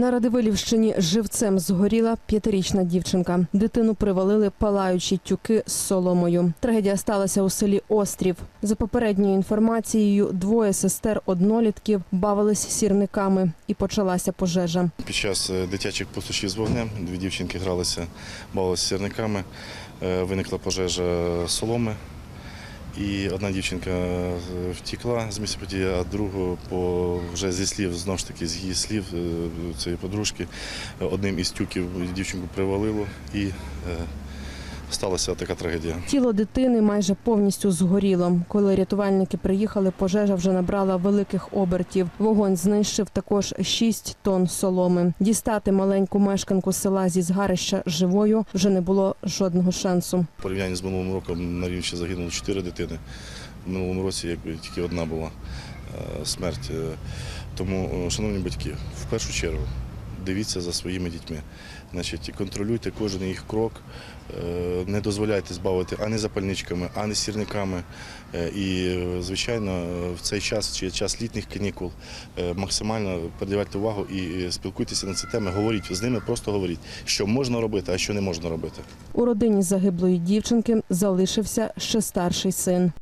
На Радивилівщині живцем згоріла п'ятирічна дівчинка. Дитину привалили палаючі тюки з соломою. Трагедія сталася у селі Острів. За попередньою інформацією, двоє сестер однолітків бавились сірниками і почалася пожежа. Під час е, дитячих посушів з вогнем дві дівчинки гралися, бавилися сірниками, е, виникла пожежа соломи. І одна дівчинка втікла з місця події, а другу по вже зі слів, знову ж таки, з її слів е, цієї подружки, е, одним із тюків дівчинку привалило і е, сталася така трагедія. Тіло дитини майже повністю згоріло. Коли рятувальники приїхали, пожежа вже набрала великих обертів. Вогонь знищив також 6 тонн соломи. Дістати маленьку мешканку села зі згарища живою вже не було жодного шансу. В порівнянні з минулим роком на Рівненщині загинуло чотири дитини. В минулому році якби тільки одна була е, смерть. Е, Тому, е, шановні батьки, в першу чергу дивіться за своїми дітьми. Значить, контролюйте кожен їх крок, е, не дозволяйте збавити ані запальничками, ані сірниками. Е, І, звичайно, в цей час, чи час літніх канікул, е, максимально приділяйте увагу і спілкуйтеся на ці теми, говоріть з ними, просто говоріть, що можна робити, а що не можна робити. У родині загиблої дівчинки залишився ще старший син.